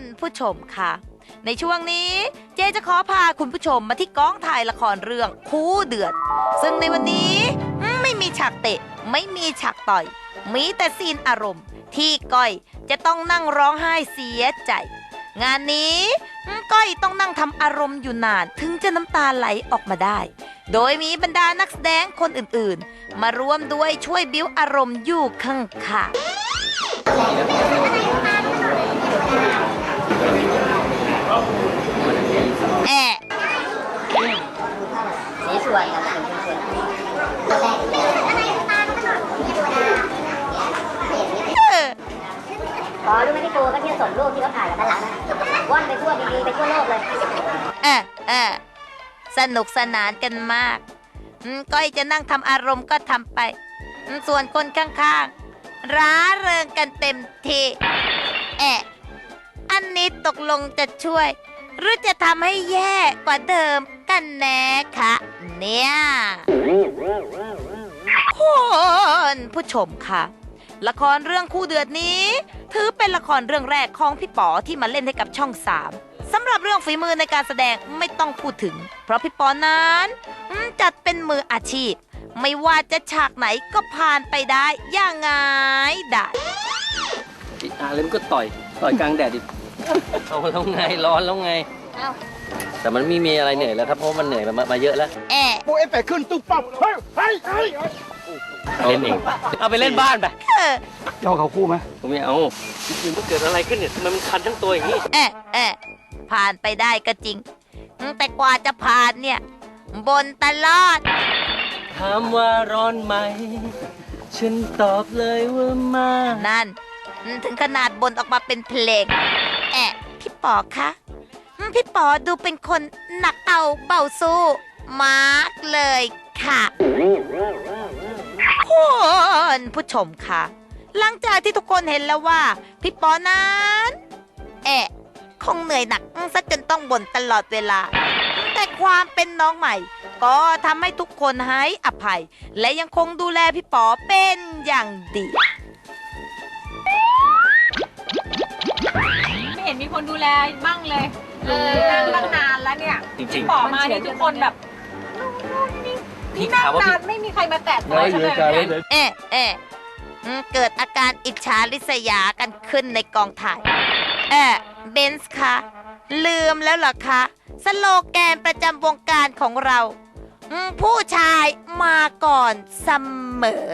ณผู้ชมค่ะ ในช่วงนี้เจจะขอพาคุณผู้ชมมาที่กองถ่ายละครเรื่องคู่เดือด ซึ่งในวันนี้ไม่มีฉากเตะ ไม่มีฉากต่อย มีแต่ซีนอารมณ์ ที่ก้อยจะต้องนั่งร้องไห้เสียใจ งานนี้ก้อยต้องนั่งทำอารมณ์อยู่นานถึงจะน้ำตาไหลออกมาได้ โดยมีบรรดานักแสดงคนอื่นๆ มาร่วมด้วยช่วยบิ้วอารมณ์อยู่ข้างค่ะ แอะสีสวยครับสีสวยตัวแรกเออขอรู้ไหมพี่ปูก็เที่ยวส่งรูปที่เขาถ่ายกับด้านหลังนะว่อนไปทั่วบีบีไปทั่วโลกเลยเออเออสนุกสนานกันมากก้อยจะนั่งทำอารมณ์ก็ทำไป ส่วนคนข้างๆ ร้าเริงกันเต็มที่แอะ อันนี้ตกลงจะช่วย หรือจะทำให้แย่กว่าเดิมกันแน่คะเนี่ยคุณผู้ชมค่ะ ละครเรื่องคู่เดือดนี้ ถือเป็นละครเรื่องแรกของพี่ป๋อที่มาเล่นให้กับช่องสามสำหรับเรื่องฝีมือในการแสดงไม่ต้องพูดถึง เพราะพี่ป๋อนั้นจัดเป็นมืออาชีพ ไม่ว่าจะฉากไหนก็ผ่านไปได้อย่างง่ายดายอะแล้วมันก็ต่อย ต่อยกลางแดดดิ เอาแล้วไงร้อนแล้วไง เอ้าแต่มันไม่มีอะไรเหนื่อยแล้วครับเพราะมันเหนื่อยมามาเยอะแล้ว แอะปูเอฟเฟกต์ขึ้นตุ๊บปั๊บเฮ้ยเฮ้ยเฮ้ยเล่นเอง เอาไปเล่นบ้านไปเออเจ้าเขาคู่ไหมผมไม่เอาอยู่ๆมันเกิดอะไรขึ้นเนี่ยทำไมมันคันทั้งตัวอย่างนี้ แอะแอะผ่านไปได้ก็จริงอืมแต่กว่าจะผ่านเนี่ยบนตลอด ถามว่าร้อนไหม ฉันตอบเลยว่าไมานั่นอืมถึงขนาดบนออกมาเป็นเพลงแอะ พี่ปอคะพี่ปอดูเป็นคนหนักเอาเบาสู้มากเลยค่ะคุณผู้ชมค่ะ หลังจากที่ทุกคนเห็นแล้วว่า พี่ปอนั้นแอะคงเหนื่อยหนักซะจนต้องบ่นตลอดเวลา แต่ความเป็นน้องใหม่ ก็ทำให้ทุกคนให้อภัย และยังคงดูแลพี่ปอเป็นอย่างดี คนดูแลบ้างเลยเออนั่งตั้งนานแล้วเนี่ยจริงบอกมานี่ทุกคนแบบๆพี่นั่ขางว่าพี่นานไม่มีใครมาแตะตัวไว้ฉันเยเลอะยใจเนี่ยเลยเอ๊ะเอ๊ะอืมเกิดอาการอิจฉาริษยากันขึ้นในกองถ่าย เอ๊ะเบนซ์คะ ลืมแล้วเหรอคะ สโลแกนประจำวงการของเราอืมผู้ชายมาก่อนเสมอ